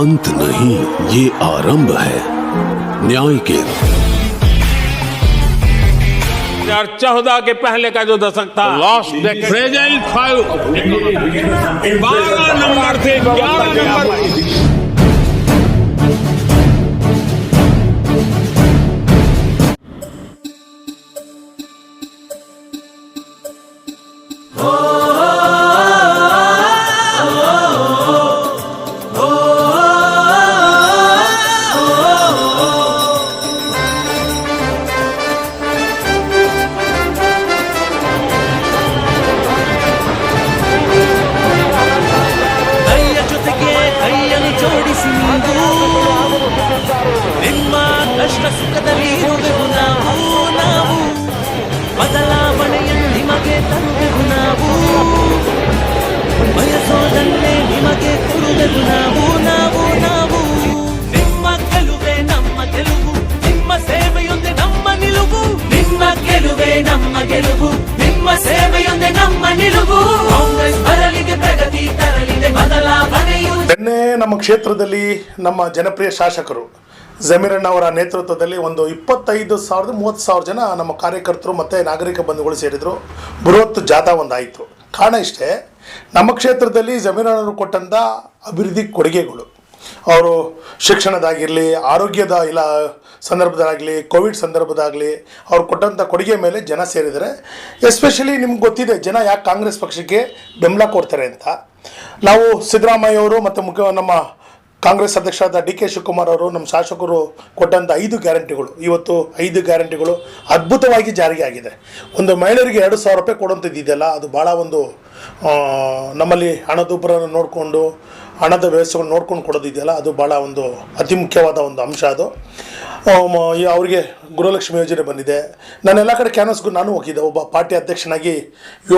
अंत नहीं ये आरंभ है। न्याय के चौदह के पहले का जो दशक था। लास्ट प्रेजेंट फ्रेजाइल फाइव बारह नंबर थे ग्यारह नंबर। ಗೆಲುವು. ನಿಮ್ಮ ನಮ್ಮ ನಿಲುವು. ಕಾಂಗ್ರೆಸ್ ಬರಲಿದೆ ಪ್ರಗತಿ ತರಲಿದೆ, ಬದಲಾವಣೆಯು. ನಮ್ಮ ಕ್ಷೇತ್ರದಲ್ಲಿ ನಮ್ಮ ಜನಪ್ರಿಯ ಶಾಸಕರು ಜಮೀರಣ್ಣ ಅವರ ನೇತೃತ್ವದಲ್ಲಿ ಒಂದು ಇಪ್ಪತ್ತೈದು ಸಾವಿರದ ಮೂವತ್ತು ಸಾವಿರ ಜನ ನಮ್ಮ ಕಾರ್ಯಕರ್ತರು ಮತ್ತು ನಾಗರಿಕ ಬಂಧುಗಳು ಸೇರಿದರು. ಬೃಹತ್ ಜಾಥಾ ಒಂದಾಯಿತು. ಕಾರಣ ಇಷ್ಟೇ, ನಮ್ಮ ಕ್ಷೇತ್ರದಲ್ಲಿ ಜಮೀರಣ್ಣವರು ಕೊಟ್ಟಂಥ ಅಭಿವೃದ್ಧಿ ಕೊಡುಗೆಗಳು. ಅವರು ಶಿಕ್ಷಣದಾಗಿರಲಿ, ಆರೋಗ್ಯದ ಇಲ್ಲ ಸಂದರ್ಭದಾಗಲಿ, ಕೋವಿಡ್ ಸಂದರ್ಭದಾಗಲಿ ಅವ್ರು ಕೊಟ್ಟಂಥ ಕೊಡುಗೆ ಮೇಲೆ ಜನ ಸೇರಿದರೆ ಎಸ್ಪೆಷಲಿ ನಿಮ್ಗೆ ಗೊತ್ತಿದೆ, ಜನ ಯಾಕೆ ಕಾಂಗ್ರೆಸ್ ಪಕ್ಷಕ್ಕೆ ಬೆಂಬಲ ಕೊಡ್ತಾರೆ ಅಂತ. ನಾವು ಸಿದ್ದರಾಮಯ್ಯ ಅವರು ಮತ್ತು ಮುಖ್ಯ ನಮ್ಮ ಕಾಂಗ್ರೆಸ್ ಅಧ್ಯಕ್ಷರಾದ ಡಿ ಕೆ ಶಿವಕುಮಾರ್ ಅವರು ನಮ್ಮ ಶಾಸಕರು ಕೊಟ್ಟಂಥ ಐದು ಗ್ಯಾರಂಟಿಗಳು, ಇವತ್ತು ಐದು ಗ್ಯಾರಂಟಿಗಳು ಅದ್ಭುತವಾಗಿ ಜಾರಿಗೆ ಆಗಿದೆ ಒಂದು ಮಹಿಳೆಯರಿಗೆ ಎರಡು ಸಾವಿರ ರೂಪಾಯಿ ಕೊಡುವಂಥದ್ದು ಇದೆಯಲ್ಲ, ಅದು ಭಾಳ ಒಂದು ನಮ್ಮಲ್ಲಿ ಹಣದುಬ್ಬರನ್ನು ನೋಡಿಕೊಂಡು, ಹಣದ ವ್ಯವಸ್ಥೆಗಳು ನೋಡ್ಕೊಂಡು ಕೊಡೋದಿದೆಯಲ್ಲ ಅದು ಭಾಳ ಒಂದು ಅತಿ ಮುಖ್ಯವಾದ ಒಂದು ಅಂಶ ಅದು. ಅವರಿಗೆ ಗೃಹಲಕ್ಷ್ಮಿ ಯೋಜನೆ ಬಂದಿದೆ. ನಾನು ಎಲ್ಲ ಕಡೆ ಕ್ಯಾನ್ವಸ್ಗೂ ನಾನು ಹೋಗಿದ್ದೆ. ಒಬ್ಬ ಪಾರ್ಟಿ ಅಧ್ಯಕ್ಷನಾಗಿ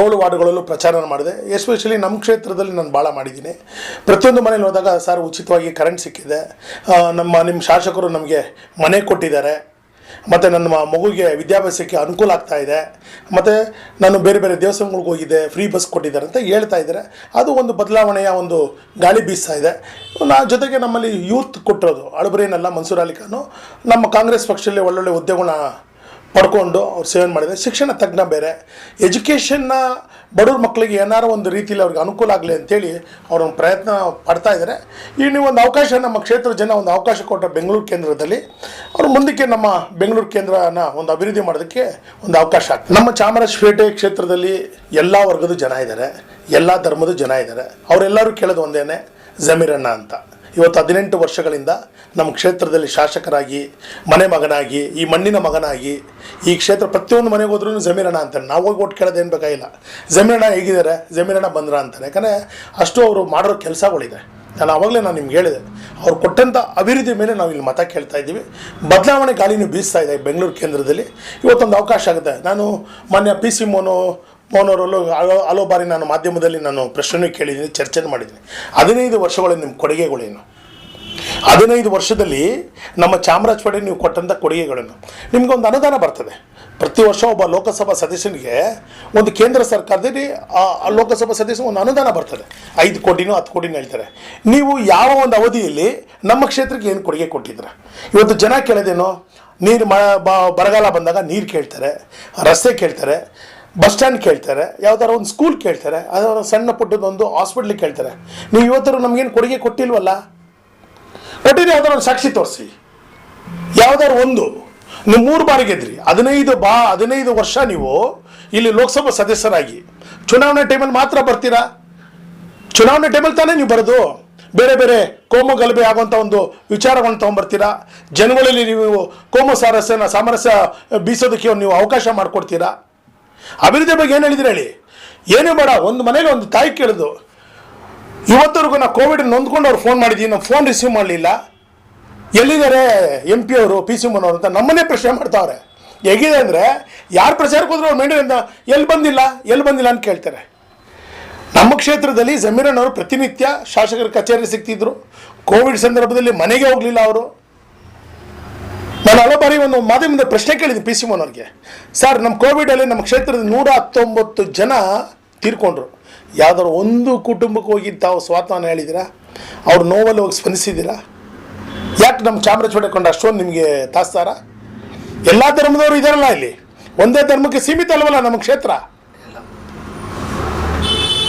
ಏಳು ವಾರ್ಡ್ಗಳಲ್ಲೂ ಪ್ರಚಾರ ಮಾಡಿದೆ. ಎಸ್ಪೆಷಲಿ ನಮ್ಮ ಕ್ಷೇತ್ರದಲ್ಲಿ ನಾನು ಭಾಳ ಮಾಡಿದ್ದೀನಿ. ಪ್ರತಿಯೊಂದು ಮನೇಲಿ ಹೋದಾಗ, ಸರ್, ಉಚಿತವಾಗಿ ಕರೆಂಟ್ ಸಿಕ್ಕಿದೆ. ನಮ್ಮ, ನಿಮ್ಮ ಶಾಸಕರು ನಮಗೆ ಮನೆ ಕೊಟ್ಟಿದ್ದಾರೆ. ಮತ್ತು ನನ್ನ ಮಗುಗೆ ವಿದ್ಯಾಭ್ಯಾಸಕ್ಕೆ ಅನುಕೂಲ ಆಗ್ತಾ ಇದೆ. ಮತ್ತು ನಾನು ಬೇರೆ ಬೇರೆ ದೇವಸ್ಥಾನಗಳಿಗೆ ಹೋಗಿದ್ದೆ ಫ್ರೀ ಬಸ್ ಕೊಟ್ಟಿದ್ದಾರೆ ಅಂತ ಹೇಳ್ತಾ ಇದ್ದಾರೆ. ಅದು ಒಂದು ಬದಲಾವಣೆಯ ಒಂದು ಗಾಳಿ ಬೀಸ್ತಾ ಇದೆ. ನಾ ಜೊತೆಗೆ ನಮ್ಮಲ್ಲಿ ಯೂತ್ ಕೊಟ್ಟಿರೋದು ಅಳಬರೇನಲ್ಲ ಮನ್ಸೂರ್ ಅಲಿ ಖಾನು. ನಮ್ಮ ಕಾಂಗ್ರೆಸ್ ಪಕ್ಷದಲ್ಲಿ ಒಳ್ಳೊಳ್ಳೆ ಹುದ್ದೆಗಳನ್ನ ಪಡ್ಕೊಂಡು ಅವ್ರು ಸೇವೆ ಮಾಡಿದ್ದಾರೆ ಶಿಕ್ಷಣ ತಜ್ಞ ಬೇರೆ. ಎಜುಕೇಷನ್ನ ಬಡವ್ರ ಮಕ್ಕಳಿಗೆ ಏನಾರು ಒಂದು ರೀತಿಯಲ್ಲಿ ಅವ್ರಿಗೆ ಅನುಕೂಲ ಆಗಲಿ ಅಂತೇಳಿ ಅವ್ರೊಂದು ಪ್ರಯತ್ನ ಪಡ್ತಾ ಇದ್ದಾರೆ ಈ ನೀವು ಒಂದು ಅವಕಾಶ, ನಮ್ಮ ಕ್ಷೇತ್ರ ಜನ ಒಂದು ಅವಕಾಶ ಕೊಟ್ಟ ಬೆಂಗಳೂರು ಕೇಂದ್ರದಲ್ಲಿ, ಅವರು ಮುಂದಕ್ಕೆ ನಮ್ಮ ಬೆಂಗಳೂರು ಕೇಂದ್ರನ ಒಂದು ಅಭಿವೃದ್ಧಿ ಮಾಡೋದಕ್ಕೆ ಒಂದು ಅವಕಾಶ ನಮ್ಮ ಚಾಮರಾಜಪೇಟೆ ಕ್ಷೇತ್ರದಲ್ಲಿ ಎಲ್ಲ ವರ್ಗದ ಜನ ಇದ್ದಾರೆ ಎಲ್ಲ ಧರ್ಮದ ಜನ ಇದ್ದಾರೆ ಅವರೆಲ್ಲರೂ ಕೇಳೋದು ಒಂದೇನೆ, ಜಮೀರಣ್ಣ ಅಂತ. ಇವತ್ತು ಹದಿನೆಂಟು ವರ್ಷಗಳಿಂದ ನಮ್ಮ ಕ್ಷೇತ್ರದಲ್ಲಿ ಶಾಸಕರಾಗಿ, ಮನೆ ಮಗನಾಗಿ, ಈ ಮಣ್ಣಿನ ಮಗನಾಗಿ, ಈ ಕ್ಷೇತ್ರ ಪ್ರತಿಯೊಂದು ಮನೆಗೆ ಹೋದ್ರೂ ಜಮೀರಣ್ಣ ಅಂತಾರೆ ನಾವು ಹೋಗಿ ಓಟ್ ಕೇಳೋದೇನು ಬೇಕಾಗಿಲ್ಲ. ಜಮೀರಣ್ಣ ಹೇಗಿದ್ದಾರೆ? ಜಮೀರಣ್ಣ ಬಂದ್ರ ಅಂತಾರೆ ಯಾಕಂದರೆ ಅಷ್ಟು ಅವರು ಮಾಡಿರೋ ಕೆಲಸಗಳಿದೆ. ನಾನು ಆವಾಗಲೇ ನಾನು ನಿಮ್ಗೆ ಹೇಳಿದೆ. ಅವ್ರು ಕೊಟ್ಟಂಥ ಅಭಿವೃದ್ಧಿ ಮೇಲೆ ನಾವು ಇಲ್ಲಿ ಮತ ಕೇಳ್ತಾ ಇದ್ದೀವಿ. ಬದಲಾವಣೆ ಗಾಳಿನೂ ಬೀಸ್ತಾ ಇದೆ ಬೆಂಗಳೂರು ಕೇಂದ್ರದಲ್ಲಿ. ಇವತ್ತೊಂದು ಅವಕಾಶ ಆಗುತ್ತೆ. ನಾನು ಮೊನ್ನೆ ಪಿ ಸಿ ಮೋನು ಮೋನವರಲ್ಲೂ ಹಲೋ ಹಲವು ಬಾರಿ ನಾನು ಮಾಧ್ಯಮದಲ್ಲಿ ನಾನು ಪ್ರಶ್ನೆ ಕೇಳಿದ್ದೀನಿ ಚರ್ಚೆ ಮಾಡಿದ್ದೀನಿ. ಹದಿನೈದು ವರ್ಷಗಳ ನಿಮ್ಮ ಕೊಡುಗೆಗಳೇನು? ಹದಿನೈದು ವರ್ಷದಲ್ಲಿ ನಮ್ಮ ಚಾಮರಾಜಪೇಟೆ ನೀವು ಕೊಟ್ಟಂಥ ಕೊಡುಗೆಗಳನ್ನು ಒಂದು ಅನುದಾನ ಬರ್ತದೆ. ಪ್ರತಿ ವರ್ಷ ಒಬ್ಬ ಲೋಕಸಭಾ ಸದಸ್ಯನಿಗೆ ಒಂದು ಕೇಂದ್ರ ಸರ್ಕಾರದಲ್ಲಿ, ಆ ಲೋಕಸಭಾ ಸದಸ್ಯ ಒಂದು ಅನುದಾನ ಬರ್ತದೆ. ಐದು ಕೋಟಿನೂ ಹತ್ತು ಕೋಟಿನೂ ಹೇಳ್ತಾರೆ. ನೀವು ಯಾವ ಒಂದು ಅವಧಿಯಲ್ಲಿ ನಮ್ಮ ಕ್ಷೇತ್ರಕ್ಕೆ ಏನು ಕೊಡುಗೆ ಕೊಟ್ಟಿದ್ರ ಇವತ್ತು ಜನ ಕೇಳೋದೇನು? ನೀರು ಮ ಬರಗಾಲ ಬಂದಾಗ ನೀರು ಕೇಳ್ತಾರೆ, ರಸ್ತೆ ಕೇಳ್ತಾರೆ ಬಸ್ ಸ್ಟ್ಯಾಂಡ್ ಕೇಳ್ತಾರೆ ಯಾವ್ದಾರ ಒಂದು ಸ್ಕೂಲ್ ಕೇಳ್ತಾರೆ ಅದರ ಸಣ್ಣ ಪುಟ್ಟದೊಂದು ಹಾಸ್ಪಿಟ್ಲಿಗೆ ಕೇಳ್ತಾರೆ. ನೀವು ಇವತ್ತರೂ ನಮಗೇನು ಕೊಡುಗೆ ಕೊಟ್ಟಿಲ್ವಲ್ಲ? ಕೊಟ್ಟಿದ್ರೆ ಯಾವ್ದಾರ ಒಂದು ಸಾಕ್ಷಿ ತೋರಿಸಿ. ಯಾವ್ದಾರು ಒಂದು. ನೀವು ಮೂರು ಬಾರಿ ಗೆದ್ರಿ, ಹದಿನೈದು ಬಾ, ಹದಿನೈದು ವರ್ಷ ನೀವು ಇಲ್ಲಿ ಲೋಕಸಭಾ ಸದಸ್ಯರಾಗಿ. ಚುನಾವಣೆ ಟೈಮಲ್ಲಿ ಮಾತ್ರ ಬರ್ತೀರಾ? ಚುನಾವಣೆ ಟೈಮಲ್ಲಿ ತಾನೇ ನೀವು ಬರೋದು? ಬೇರೆ ಬೇರೆ ಕೋಮು ಗಲಭೆ ಆಗುವಂಥ ಒಂದು ವಿಚಾರಗಳನ್ನ ತೊಗೊಂಬರ್ತೀರಾ? ಜನಗಳಲ್ಲಿ ನೀವು ಕೋಮು ಸಾರಸ್ಯನ ಸಾಮರಸ್ಯ ಬೀಸೋದಕ್ಕೆ ನೀವು ಅವಕಾಶ ಮಾಡಿಕೊಡ್ತೀರಾ? ಅಭಿವೃದ್ಧಿ ಬಗ್ಗೆ ಏನು ಹೇಳಿದ್ರೆ ಹೇಳಿ? ಏನೇ ಬೇಡ, ಒಂದು ಮನೇಲಿ ಒಂದು ತಾಯಿ ಕೇಳಿದು ಇವತ್ತವರೆಗೂ ನಾ ಕೋವಿಡ್ ನೊಂದ್ಕೊಂಡು ಅವ್ರು ಫೋನ್ ಮಾಡಿದ್ದೀನಿ ನಾವು ಫೋನ್ ರಿಸೀವ್ ಮಾಡಲಿಲ್ಲ. ಎಲ್ಲಿದ್ದಾರೆ ಎಂ ಪಿ ಅವರು ಪಿ ಸಿ ಮನೋರು ಅಂತ ನಮ್ಮನ್ನೇ ಪ್ರಶ್ನೆ ಮಾಡ್ತಾವ್ರೆ. ಹೇಗಿದೆ ಅಂದರೆ, ಯಾರು ಪ್ರಚಾರಕ್ಕೆ ಹೋದ್ರು ಅವ್ರು ಮೇಂಟೈನ್ ಎಲ್ಲಿ ಬಂದಿಲ್ಲ ಎಲ್ಲಿ ಬಂದಿಲ್ಲ ಅಂತ ಕೇಳ್ತಾರೆ. ನಮ್ಮ ಕ್ಷೇತ್ರದಲ್ಲಿ ಜಮೀರಣ್ಣವರು ಪ್ರತಿನಿತ್ಯ ಶಾಸಕರ ಕಚೇರಿ ಸಿಗ್ತಿದ್ರು. ಕೋವಿಡ್ ಸಂದರ್ಭದಲ್ಲಿ ಮನೆಗೆ ಹೋಗಲಿಲ್ಲ ಅವರು. ನಾನು ಹಲವು ಬಾರಿ ಒಂದು ಮಾಧ್ಯಮದ ಪ್ರಶ್ನೆ ಕೇಳಿದ್ದೆ ಪಿ ಸಿ ಅವ್ರಿಗೆ. ಸರ್ ನಮ್ಮ ಕೋವಿಡಲ್ಲಿ ನಮ್ಮ ಕ್ಷೇತ್ರದ ನೂರ ಹತ್ತೊಂಬತ್ತು ಜನ ತೀರ್ಕೊಂಡ್ರು. ಯಾವ್ದಾರು ಒಂದು ಕುಟುಂಬಕ್ಕೆ ಹೋಗಿ ತಾವು ಸ್ವಾತಂತ್ರ್ಯ ಹೇಳಿದ್ದೀರಾ? ಅವ್ರ ನೋವಲ್ಲಿ ಹೋಗಿ ಸ್ಪಂದಿಸಿದ್ದೀರಾ? ಯಾಕೆ ನಮ್ಮ ಚಾಮರಾಜಪೇಟೆ ಕೊಂಡು ಅಷ್ಟೊಂದು ನಿಮಗೆ ತಾಸ್ತಾರ? ಎಲ್ಲ ಧರ್ಮದವರು ಇದಾರಲ್ಲ ಇಲ್ಲಿ. ಒಂದೇ ಧರ್ಮಕ್ಕೆ ಸೀಮಿತ ಅಲ್ವಲ್ಲ ನಮ್ಮ ಕ್ಷೇತ್ರ?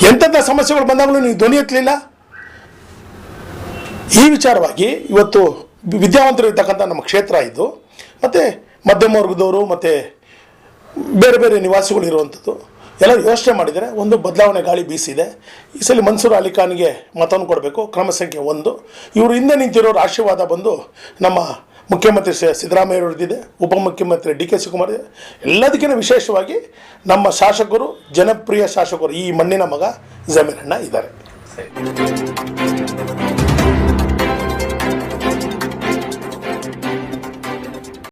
ಎಂತೆಂಥ ಸಮಸ್ಯೆಗಳು ಬಂದಾಗಲೂ ನೀವು ಧ್ವನಿ ಎತ್ತಲಿಲ್ಲ? ಈ ವಿಚಾರವಾಗಿ ಇವತ್ತು ವಿದ್ಯಾವಂತರು ಇರ್ತಕ್ಕಂಥ ನಮ್ಮ ಕ್ಷೇತ್ರ ಇದು. ಮತ್ತು ಮಧ್ಯಮ ವರ್ಗದವರು, ಮತ್ತು ಬೇರೆ ಬೇರೆ ನಿವಾಸಿಗಳು ಇರುವಂಥದ್ದು. ಎಲ್ಲರೂ ಯೋಚನೆ ಮಾಡಿದರೆ ಒಂದು ಬದಲಾವಣೆ ಗಾಳಿ ಬೀಸಿದೆ. ಈ ಸಲ ಮನ್ಸೂರ್ ಅಲಿಖಾನ್ಗೆ ಮತವನ್ನು ಕೊಡಬೇಕು, ಕ್ರಮ ಸಂಖ್ಯೆ ಒಂದು. ಇವರು ಹಿಂದೆ ನಿಂತಿರೋರು ಆಶೀರ್ವಾದ ಬಂದು ನಮ್ಮ ಮುಖ್ಯಮಂತ್ರಿ ಸಿ- ಸಿದ್ದರಾಮಯ್ಯ ಅವ್ರದ್ದಿದೆ ಉಪಮುಖ್ಯಮಂತ್ರಿ ಡಿ ಕೆ ಶಿವಕುಮಾರ್ ಇದೆ. ಎಲ್ಲದಕ್ಕಿಂತ ವಿಶೇಷವಾಗಿ ನಮ್ಮ ಶಾಸಕರು, ಜನಪ್ರಿಯ ಶಾಸಕರು ಈ ಮಣ್ಣಿನ ಮಗ ಜಮೀರಣ್ಣ ಇದ್ದಾರೆ.